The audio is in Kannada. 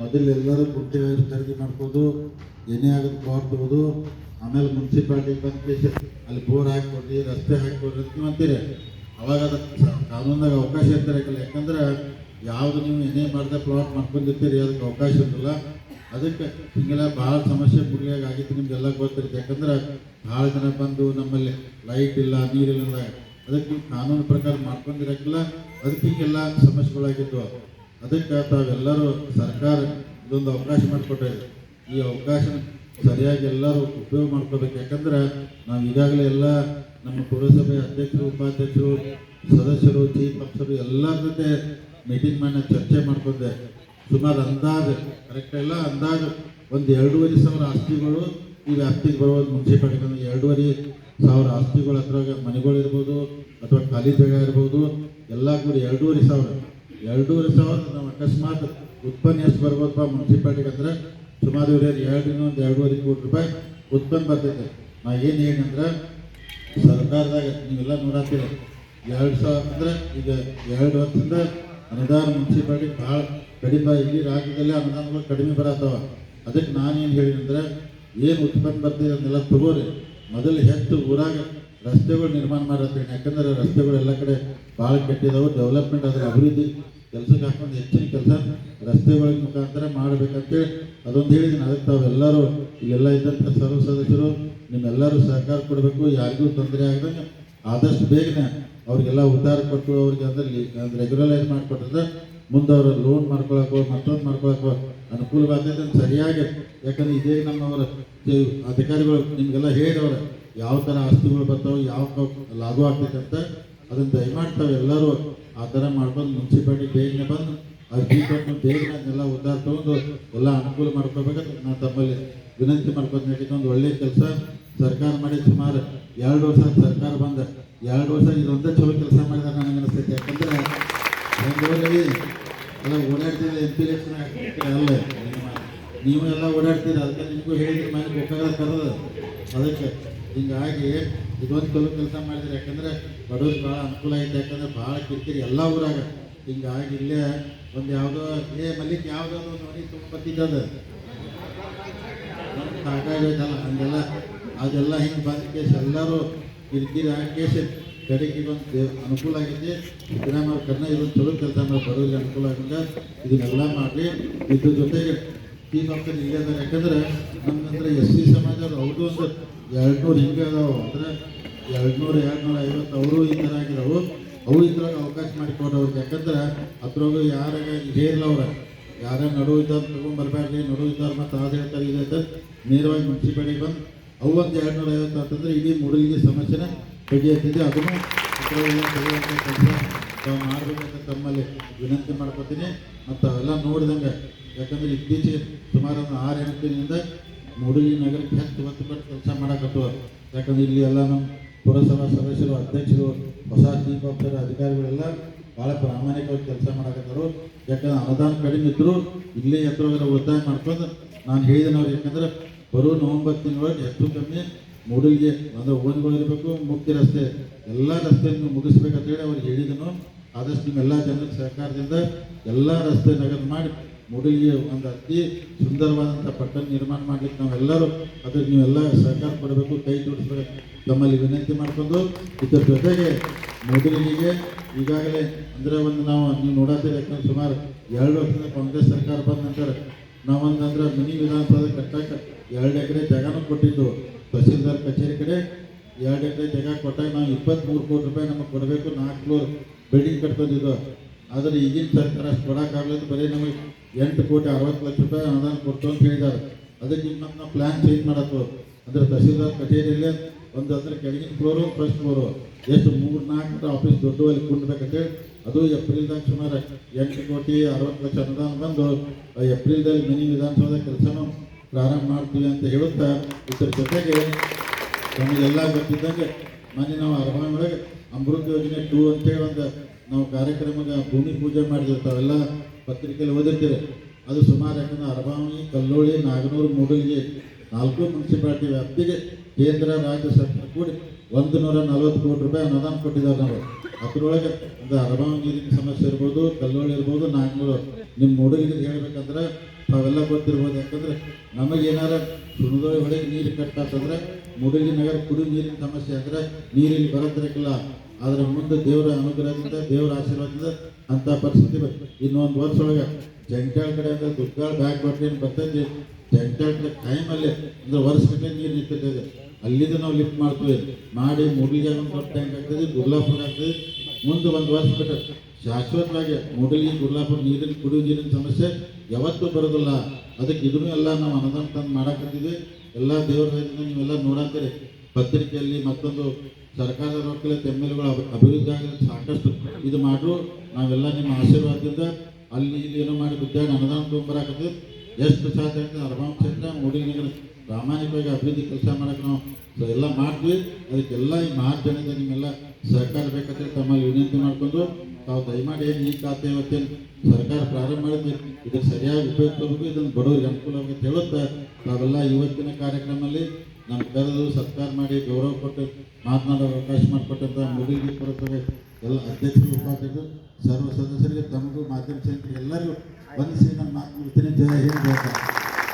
ಮೊದಲು ಎಲ್ಲರೂ ಗುಂಟೆ ಖರೀದಿ ಮಾಡ್ಬೋದು, ಏನೇ ಆಗೋದು ಬಾರ್ಬೋದು ಆಮೇಲೆ ಮುನ್ಸಿಪಾಲ್ಟಿ ಬಂದು ಅಲ್ಲಿ ಬೋರ್ ಹಾಕಿಕೊಡ್ರಿ, ರಸ್ತೆ ಹಾಕಿಕೊಡ್ರಿ ಅಂತ ಅಂತೀರಿ ಅವಾಗ ಅದಕ್ಕೆ ಕಾನೂನಾಗ ಅವಕಾಶ ಇರ್ತಿರಕಿಲ್ಲ ಯಾಕಂದ್ರೆ ಯಾವುದು ನೀವು ಏನೇ ಮಾಡ್ದೆ ಪ್ಲಾಟ್ ಮಾಡ್ಕೊಂಡಿರ್ತೀರಿ, ಅದಕ್ಕೆ ಅವಕಾಶ ಇರಲಿಲ್ಲ ಅದಕ್ಕೆ ಹಿಂಗೆಲ್ಲ ಭಾಳ ಸಮಸ್ಯೆ ಗುರಿಯಾಗಿ ಆಗಿತ್ತು ನಿಮ್ಗೆಲ್ಲ ಗೊತ್ತಿರುತ್ತೆ. ಯಾಕಂದ್ರೆ ಭಾಳ ಜನ ಬಂದು ನಮ್ಮಲ್ಲಿ ಲೈಟ್ ಇಲ್ಲ, ನೀರಿಲ್ಲ ಅದಕ್ಕೆ ನೀವು ಕಾನೂನು ಪ್ರಕಾರ ಮಾಡ್ಕೊಂಡಿರಕ್ಕಿಲ್ಲ. ಅದಕ್ಕೆ ಹಿಂಗೆಲ್ಲ ಸಮಸ್ಯೆಗಳಾಗಿದ್ವು. ಅದಕ್ಕೆ ತಾವೆಲ್ಲರೂ ಸರ್ಕಾರ ಇದೊಂದು ಅವಕಾಶ ಮಾಡಿಕೊಟ್ಟಿದೆ ಈ ಅವಕಾಶ ಸರಿಯಾಗಿ ಎಲ್ಲರೂ ಉಪಯೋಗ ಮಾಡ್ಕೋಬೇಕು. ಯಾಕಂದ್ರೆ ನಾವು ಈಗಾಗಲೇ ಎಲ್ಲ ನಮ್ಮ ಪುರಸಭೆ ಅಧ್ಯಕ್ಷರು, ಉಪಾಧ್ಯಕ್ಷರು, ಸದಸ್ಯರು, ಚೀಫ್ ಅಫ್ಸರು ಎಲ್ಲರ ಜೊತೆ ಮೀಟಿಂಗ್ ಮಾಡಿ ಚರ್ಚೆ ಮಾಡ್ಕೊಂಡೆ ಸುಮಾರು ಅಂದಾಜು ಕರೆಕ್ಟ್ ಎಲ್ಲ ಅಂದಾಜು, ಒಂದು ಎರಡೂವರೆ ಸಾವಿರ ಆಸ್ತಿಗಳು ಈ ವ್ಯಾಪ್ತಿಗೆ ಬರುವುದು ಮುನ್ಸಿಪಾಲಿಟಿ ಎರಡೂವರೆ ಸಾವಿರ ಆಸ್ತಿಗಳು ಹತ್ರ ಮನೆಗಳು ಇರ್ಬೋದು ಅಥವಾ ಖಾಲಿ ಜಾಗ ಇರ್ಬೋದು, ಎಲ್ಲ ಕೂಡ ಎರಡೂವರೆ ಸಾವಿರ. ಎರಡೂವರೆ ಸಾವಿರ ನಾವು ಅಕಸ್ಮಾತ್ ಉತ್ಪನ್ನ ಎಷ್ಟು ಬರ್ಬೋದಪ್ಪ ಮುನ್ಸಿಪಾಲ್ಟಿಗೆ ಅಂದ್ರೆ ಸುಮಾರು ಇವ್ರು ಎರಡು ಒಂದು ಎರಡೂವರೆ ಕೋಟಿ ರೂಪಾಯಿ ಉತ್ಪನ್ನ ಬರ್ತೈತೆ. ನಾ ಏನು ಏನಂದ್ರೆ ಸರ್ಕಾರದಾಗ ನೀವೆಲ್ಲ ನೋಡತ್ತೀರ, ಎರಡು ಸಾವಿರ ಅಂದ್ರೆ ಈಗ ಎರಡು ವರ್ಷದಿಂದ ಅನುದಾನ ಮುನ್ಸಿಪಾಲಿಟಿ ಭಾಳ ಕಡಿಮೆ ಇಲ್ಲಿ ರಾಜ್ಯದಲ್ಲಿ ಅನುದಾನಗಳು ಕಡಿಮೆ ಬರತ್ತವ. ಅದಕ್ಕೆ ನಾನೇನು ಹೇಳಿದಂದ್ರೆ ಏನು ಉತ್ಪನ್ನ ಬರ್ತದೆ ಅದನ್ನೆಲ್ಲ ತಗೋರಿ. ಮೊದಲು ಹೆಚ್ಚು ಊರಾಗ ರಸ್ತೆಗಳು ನಿರ್ಮಾಣ ಮಾಡಿರ್ತೀವಿ ಯಾಕಂದ್ರೆ ರಸ್ತೆಗಳು ಎಲ್ಲ ಕಡೆ ಭಾಳ ಕೆಟ್ಟಿದ್ದಾವೆ ಡೆವಲಪ್ಮೆಂಟ್ ಅದ್ರ ಅಭಿವೃದ್ಧಿ, ಕೆಲಸಕ್ಕೆ ಹಾಕೊಂಡು ಹೆಚ್ಚಿನ ಕೆಲಸ ರಸ್ತೆಗಳ ಮುಖಾಂತರ ಮಾಡಬೇಕಂತೇಳಿ ಅದೊಂದು ಹೇಳಿದ್ದೀನಿ. ಅದಕ್ಕೆ ತಾವೆಲ್ಲರೂ ಇಲ್ಲೆಲ್ಲ ಇದ್ದಂಥ ಸರ್ವ ಸದಸ್ಯರು, ನಿಮ್ಮೆಲ್ಲರೂ ಸಹಕಾರ ಕೊಡಬೇಕು. ಯಾರಿಗೂ ತೊಂದರೆ ಆಗದಂಗೆ ಆದಷ್ಟು ಬೇಗನೆ ಅವ್ರಿಗೆಲ್ಲ ಉದ್ಧಾರ ಕೊಟ್ಟು ಅವ್ರಿಗೆ ಅಂದರೆ ರೆಗ್ಯುಲರೈಸ್ ಮಾಡಿಕೊಟ್ಟಿದ್ರೆ ಮುಂದೆ ಅವರು ಲೋನ್ ಮಾಡ್ಕೊಳಕ್ಕೋ ಮತ್ತೊಂದು ಮಾಡ್ಕೊಳಕ್ಕೋ ಅನುಕೂಲವಾಗ್ತೈತೆ ಅಂತ ಸರಿಯಾಗಿ ಯಾಕಂದ್ರೆ ಇದೇ ನಮ್ಮವರ ಅಧಿಕಾರಿಗಳು, ನಿಮಗೆಲ್ಲ ಹೇಳಿದವರ, ಯಾವ ಥರ ಆಸ್ತಿಗಳು ಬರ್ತಾವೆ, ಯಾವ ಲಾಭ ಆಗ್ತೈತೆ ಅಂತ ಅದನ್ನು ದಯಮಾಡ್ತಾವೆ ಎಲ್ಲರೂ ಆ ಥರ ಮಾಡ್ಕೊಂಡು ಮುನ್ಸಿಪಾಲ್ಟಿ ಬೇಗನೆ ಬಂದು, ಅರ್ಜಿ ಕೊಟ್ಟು ಬೇಗನೆ ಅದನ್ನೆಲ್ಲ ಉದ್ದಾರ ತಗೊಂಡು ಎಲ್ಲ ಅನುಕೂಲ ಮಾಡ್ಕೋಬೇಕಂತ ನಾನು ತಮ್ಮಲ್ಲಿ ವಿನಂತಿ ಮಾಡ್ಕೊಂಡು ಒಂದು ಒಳ್ಳೆಯ ಕೆಲಸ. ಸರ್ಕಾರ ಮಾಡಿ ಸುಮಾರು ಎರಡು ವರ್ಷ ಸರ್ಕಾರ ಬಂದ. ಎರಡು ವರ್ಷ ಇದೊಂದೇ ಚಲೋ ಕೆಲಸ ಮಾಡಿದಾಗ ನನಗೆ ಅನಿಸ್ತೈತೆ ಯಾಕಂದ್ರೆ ವೇಳೆ ಎಲ್ಲ ಓಡಾಡ್ತಿದ್ರೆ ಎಂ ಅಲ್ಲ. ನೀವು ಎಲ್ಲ ಓಡಾಡ್ತೀರಿ? ಅದಕ್ಕೆ ನಿಮಗೂ ಹೇಳಿದ್ರೆ ಮನೆ ಬೇಕಾಗ ಕರೆದ. ಅದಕ್ಕೆ ಹಿಂಗಾಗಿ ಇದೊಂದು ಕಲು ಕೆಲಸ ಮಾಡಿದ್ರೆ, ಯಾಕಂದ್ರೆ ಬಡವ್ರಿಗೆ ಭಾಳ ಅನುಕೂಲ ಐತೆ, ಯಾಕಂದ್ರೆ ಭಾಳ ಕಿರಿಕಿರಿ ಎಲ್ಲ ಊರಾಗ. ಹಿಂಗಾಗಿ ಇಲ್ಲೇ ಒಂದು ಯಾವುದೋ, ಏ ಮಲ್ಲಿಕ್ ಯಾವುದೋ ನೋಡಿ ತುಂಬ ಸಾಕಾಗೈತಲ್ಲ ಹಂಗೆಲ್ಲ. ಅದೆಲ್ಲ ಹಿಂಗೆ ಬಂದ ಕೇಸ್ ಎಲ್ಲರೂ ಕಿರಿಕಿರಿ ಆಗಿ ಕೇಸ್ ಕಡೆಗೆ ಇವತ್ತು ಅನುಕೂಲ ಆಗೈತಿ ಸಿದ್ದರಾಮಯ್ಯ ಕನ್ನ ಇವತ್ತು ಚಲೋ ಕೆಲಸ ಮಾಡಿ ಬಡವರಿಗೆ ಅನುಕೂಲ ಆಗಂಗ ಇದನ್ನೆಲ್ಲ ಮಾಡಿ ಇದ್ರ ಜೊತೆಗೆ ಈ ಆಫ್ಸರ್ ಇಲ್ಲೇ ಅದಾರೆ ಯಾಕಂದ್ರೆ ನಮ್ಗಂದ್ರೆ ಎಸ್ ಸಿ ಸಮಾಜ ಅವ್ರದ್ದು ಒಂದು ಎರಡು ನೂರು ಹಿಂಗೆ ಅದಾವ. ಅಂದ್ರೆ ಎರಡು ನೂರು ಎರಡು ನೂರ ಐವತ್ತು ಅವರು ಈ ಥರ ಆಗಿರೋವು ಅವು ಇದ್ರಾಗ ಅವಕಾಶ ಮಾಡಿಕೊಡೋರು ಯಾಕಂದ್ರೆ ಅದ್ರಾಗ ಯಾರಾಗ ಇಲ್ಲ ಅವ್ರ. ಯಾರ ನಡು ಇದ್ದವ್ರು ತಗೊಂಡ್ಬರ್ಬೇಡ್ರಿ ನಡು ಇದ್ದವ್ರು ಮತ್ತು ಅದು ಹೇಳ್ತಾರೆ ಇದೆ ನೇರವಾಗಿ ಮುನ್ಸಿಪಾಲಿಟಿ ಬಂದು ಅವು ಒಂದು ಎರಡು ನೂರ ಐವತ್ತು ಅಂತಂದ್ರೆ ಇಡೀ ಮೂಡಲಿಗೆ ಸಮಸ್ಯೆನ ಬಗೆಹರಿಸಿದೆ ಅದನ್ನು ತೆಗೆಯುವಂಥ ಕೆಲಸ ಮಾಡಬೇಕಂತ ತಮ್ಮಲ್ಲಿ ವಿನಂತಿ ಮಾಡ್ಕೋತೀನಿ. ಮತ್ತು ಅವೆಲ್ಲ ನೋಡಿದಂಗೆ, ಯಾಕಂದ್ರೆ ಇತ್ತೀಚೆಗೆ ಸುಮಾರು ಒಂದು ಆರು ಎಂಟಿನಿಂದ ಮೂಡಲಿ ನಗರಕ್ಕೆ ಹೆಚ್ಚು ಒತ್ತು ಕೊಟ್ಟು ಕೆಲಸ ಮಾಡಕತ್ತವ ಯಾಕಂದ್ರೆ ಇಲ್ಲಿ ಎಲ್ಲ ನಮ್ಮ ಪುರಸಭಾ ಸದಸ್ಯರು, ಅಧ್ಯಕ್ಷರು, ಹೊಸ ಚೀಫ್ ಅಧಿಕಾರಿಗಳೆಲ್ಲ ಭಾಳ ಪ್ರಾಮಾಣಿಕವಾಗಿ ಕೆಲಸ ಮಾಡಕತ್ತಾರು. ಯಾಕಂದ್ರೆ ಅನುದಾನ ಕಡಿಮೆ ಇದ್ರು ಇಲ್ಲೇ ಎತ್ತರ ಉಳಿತಾಯ ಮಾಡ್ಕೊಂಡು ನಾನು ಹೇಳಿದೆನವ್ರು ಯಾಕಂದ್ರೆ ಬರೋ ನವಂಬರ್ ತಿಂಗಳೊಳಗೆ ಹೆಚ್ಚು ಕಮ್ಮಿ ಮೂಡಲಿಗೆ ಒಂದು ಓನ್ಗಳು ಇರಬೇಕು ಮುಖ್ಯ ರಸ್ತೆ, ಎಲ್ಲ ರಸ್ತೆಯನ್ನು ಮುಗಿಸ್ಬೇಕಂತ ಹೇಳಿ ಅವ್ರಿಗೆ ಹೇಳಿದನು ಆದಷ್ಟು ನಿಮ್ಮೆಲ್ಲ ಜನರ ಸಹಕಾರದಿಂದ ಎಲ್ಲ ರಸ್ತೆ ನಗರ ಮಾಡಿ ಮೂಡಲ್ಗೆ ಒಂದು ಅತಿ ಸುಂದರವಾದಂಥ ಪಟ್ಟಣ ನಿರ್ಮಾಣ ಮಾಡ್ಲಿಕ್ಕೆ ನಾವೆಲ್ಲರೂ ಅದಕ್ಕೆ ನೀವೆಲ್ಲ ಸಹಕಾರ ಕೊಡಬೇಕು, ಕೈ ಜೋಡಿಸ್ಬೇಕು ತಮ್ಮಲ್ಲಿ ವಿನಂತಿ ಮಾಡ್ಕೊಂಡು. ಇದರ ಜೊತೆಗೆ ಮೂಡಲ್ಗೆ ಈಗಾಗಲೇ ಅಂದರೆ ಒಂದು ನಾವು ನೀವು ನೋಡತ್ತೀರಿ ಯಾಕಂದ್ರೆ ಸುಮಾರು ಎರಡು ವರ್ಷದ ಕಾಂಗ್ರೆಸ್ ಸರ್ಕಾರ ಬಂದ ನಂತರ ನಾವೊಂದು ಅಂದ್ರೆ ಮಿನಿ ವಿಧಾನಸೌಧ ಕಟ್ಟಕ್ಕೆ ಎರಡು ಎಕರೆ ಜಾಗನೂ ಕೊಟ್ಟಿದ್ದು. ತಹಸೀಲ್ದಾರ್ ಕಚೇರಿ ಕಡೆ ಎರಡು ಎಕರೆ ಜಾಗ ಕೊಟ್ಟಾಗ ನಾವು ಇಪ್ಪತ್ತ್ಮೂರು ಕೋಟಿ ರೂಪಾಯಿ ನಮಗೆ ಕೊಡಬೇಕು, ನಾಲ್ಕು ಫ್ಲೋರ್ ಬಿಲ್ಡಿಂಗ್ ಕಟ್ಕೊಂಡಿದ್ದು. ಆದರೆ ಈಗಿನ ಸರ್ಕಾರ ಅಷ್ಟು ಕೊಡೋಕ್ಕಾಗಲಿಲ್ಲ ಬರೀ ನಮಗೆ ಎಂಟು ಕೋಟಿ ಅರವತ್ತು ಲಕ್ಷ ರೂಪಾಯಿ ಅನುದಾನ ಕೊಡ್ತು ಅಂತ ಹೇಳಿದ್ದಾರೆ. ಅದಕ್ಕೆ ಈಗ ನಮ್ಮ ಪ್ಲ್ಯಾನ್ ಚೇಂಜ್ ಮಾಡತ್ತು ಅಂದರೆ ತಹಸೀಲ್ದಾರ್ ಕಚೇರಿಯಲ್ಲೇ ಒಂದು ಅಂದರೆ ಕೆಳಗಿನ ಫ್ಲೋರು ಫಸ್ಟ್ ಫ್ಲೋರು. ಎಷ್ಟು ಮೂರು, ನಾಲ್ಕು ಆಫೀಸ್ ದೊಡ್ಡ ಅಲ್ಲಿ ಕುಂಡ್ಬೇಕಂತೇಳಿ ಅದು ಏಪ್ರಿಲ್ದಾಗ ಸುಮಾರು ಎಂಟು ಕೋಟಿ ಅರವತ್ತು ಲಕ್ಷ ಅನುದಾನ ಬಂದು ಏಪ್ರಿಲ್ದಲ್ಲಿ ಮಿನಿ ವಿಧಾನಸೌಧ ಕೆಲಸನೂ ಪ್ರಾರಂಭ ಮಾಡ್ತೀವಿ ಅಂತ ಹೇಳುತ್ತಾ ಇದರ ಜೊತೆಗೆ ನಮಗೆಲ್ಲ ಗೊತ್ತಿದ್ದಂಗೆ ಮೊನ್ನೆ ನಾವು ಅರಮನೆ ಒಳಗೆ ಅಮೃತ ಯೋಜನೆ ಟೂ ಅಂತೇಳಿ ಒಂದು ನಾವು ಕಾರ್ಯಕ್ರಮದ ಭೂಮಿ ಪೂಜೆ ಮಾಡಿರ್ತಾವೆಲ್ಲ ಪತ್ರಿಕೆಯಲ್ಲಿ ಓದಿರ್ತೀರಿ. ಅದು ಸುಮಾರು ಯಾಕಂದ್ರೆ ಅರಬಾವಣಿ ಕಲ್ಲೋಳಿ, ನಾಗನೂರು ಮೂಗಲಿಗೆ ನಾಲ್ಕು ಮುನ್ಸಿಪಾಲಿಟಿ ವ್ಯಾಪ್ತಿಗೆ ಕೇಂದ್ರ, ರಾಜ್ಯ ಸರ್ಕಾರ ಕೂಡಿ ಒಂದು ನೂರ ನಲ್ವತ್ತು ಕೋಟಿ ರೂಪಾಯಿ ಅನುದಾನ ಕೊಟ್ಟಿದ್ದಾರೆ ನಾವು ಅದ್ರೊಳಗೆ ಒಂದು ಅರಬಾವಣಿ ನೀರಿನ ಸಮಸ್ಯೆ ಇರ್ಬೋದು, ಕಲ್ಲೋಳಿ ಇರ್ಬೋದು, ನಾಗನೂರು. ನಿಮ್ಮ ಮೂಡಲಿಗೆ ಹೇಳ್ಬೇಕಂದ್ರೆ ತಾವೆಲ್ಲ ಗೊತ್ತಿರ್ಬೋದು ಯಾಕಂದ್ರೆ ನಮಗೆ ಏನಾರ ಸುಣದೊಳಗೆ ಹೊಳೆಗೆ ನೀರು ಕಟ್ಟಾತಂದ್ರೆ ಮುಡುಗಿ ನಗರ ಕುಡಿ ನೀರಿನ ಸಮಸ್ಯೆ ಅಂದ್ರೆ ನೀರಿಲ್ಲಿ ಬರೋದ್ರಕ್ಕಿಲ್ಲ ಆದ್ರೆ ಮುಂದೆ ದೇವರ ಅನುಗ್ರಹದಿಂದ, ದೇವರ ಆಶೀರ್ವಾದದಿಂದ ಅಂತ ಪರಿಸ್ಥಿತಿ ಬರ್ತದೆ ಇನ್ನೊಂದು ವರ್ಷ ಒಳಗೆ ಕಡೆ ಅಂದ್ರೆ ದುಡ್ಗಾಳ್ ಬ್ಯಾಗ್ ಬರ್ತೇನೆ ಬರ್ತೈತಿ ಜಂಟಾಳ್ ಕಡೆ ಟೈಮಲ್ಲಿ ಅಂದ್ರೆ ವರ್ಷ ಗಟ್ಟಲೆ ನೀರು ನಿಂತಿರ್ತದೆ ಅಲ್ಲಿಂದ ನಾವು ಲಿಫ್ಟ್ ಮಾಡ್ತೀವಿ. ಮಾಡಿ ಮುಡಿಗೆ ಒಂದು ಟ್ಯಾಂಕ್ ಆಗ್ತದೆ ದುರ್ಲಾಪುರ ಆಗ್ತದೆ. ಮುಂದೆ ಒಂದು ವರ್ಷ ಬಿಟ್ಟು ಶಾಶ್ವತವಾಗಿ ಮೊದಲಿಗೆ ಗುರ್ಲಾಪುರ ನೀರಿನ ಕುಡಿಯುವ ನೀರಿನ ಸಮಸ್ಯೆ ಯಾವತ್ತೂ ಬರೋದಿಲ್ಲ. ಅದಕ್ಕೆ ಇದನ್ನೂ ಎಲ್ಲ ನಾವು ಅನುದಾನ ತಂದು ಮಾಡಾಕತ್ತಿದ್ವಿ. ಎಲ್ಲ ದೇವರ ನೀವೆಲ್ಲ ನೋಡಾಕ್ತೀರಿ ಪತ್ರಿಕೆಯಲ್ಲಿ ಮತ್ತೊಂದು ಸರ್ಕಾರದ ರೊಕ್ಕಲ್ಲಿ ಎಂ ಎಲ್ ಎಗಳು ಅಭಿವೃದ್ಧಿ ಆಗಲಿ ಸಾಕಷ್ಟು ಇದು ಮಾಡ್ರು. ನಾವೆಲ್ಲ ನಿಮ್ಮ ಆಶೀರ್ವಾದದಿಂದ ಅಲ್ಲಿ ಇಲ್ಲಿ ಏನೋ ಮಾಡಿ ಬಿದ್ದಾಗ ಅನುದಾನ ತೊಗೊಂಬರಾಕತ್ತೀವಿ ಎಷ್ಟು ಸಾಧ್ಯ ಅರ್ಬಾಮ್ ಕ್ಷೇತ್ರ ಮೂಡಿನಗರ ಪ್ರಾಮಾಣಿಕವಾಗಿ ಅಭಿವೃದ್ಧಿ ಕೆಲಸ ಮಾಡೋಕ್ಕೆ ನಾವು ಎಲ್ಲ ಮಾಡ್ತೀವಿ ಅದಕ್ಕೆಲ್ಲ ಈ ಜನತೆ ನಿಮ್ಮೆಲ್ಲ ಸರ್ಕಾರ ಬೇಕಂತೇಳಿ ತಮ್ಮಲ್ಲಿ ವಿನಂತಿ ಮಾಡಿಕೊಂಡು ತಾವು ದಯಮಾಡಿ ಏನು ಈ ಖಾತೆ ಇವತ್ತೇನು ಸರ್ಕಾರ ಪ್ರಾರಂಭ ಮಾಡಿದ್ವಿ ಇದನ್ನು ಸರಿಯಾಗಿ ಉಪಯೋಗಿಸಬೇಕು ಇದನ್ನು ಬಡವರಿಗೆ ಅನುಕೂಲ ಆಗುತ್ತೆ ಹೇಳುತ್ತಾ ತಾವೆಲ್ಲ ಇವತ್ತಿನ ಕಾರ್ಯಕ್ರಮದಲ್ಲಿ ನಮ್ಮ ಕರೆದು ಸತ್ಕಾರ ಮಾಡಿ ಗೌರವ ಕೊಟ್ಟು ಮಾತನಾಡೋ ಅವಕಾಶ ಮಾಡಿಕೊಟ್ಟಂತ ಮುಗಿಲಿಗೆ ಪುರಸಭೆ ಎಲ್ಲ ಅಧ್ಯಕ್ಷರು, ಉಪಾಧ್ಯಕ್ಷರು, ಸರ್ವ ಸದಸ್ಯರಿಗೆ ತಮಗೂ ಮಾಧ್ಯಮ ಸ್ನೇಹಿತರಿಗೆ ಎಲ್ಲರಿಗೂ ವಂದಿಸಿ ನನ್ನ ಮಾತು ಜಯ ಹಿಂದ್.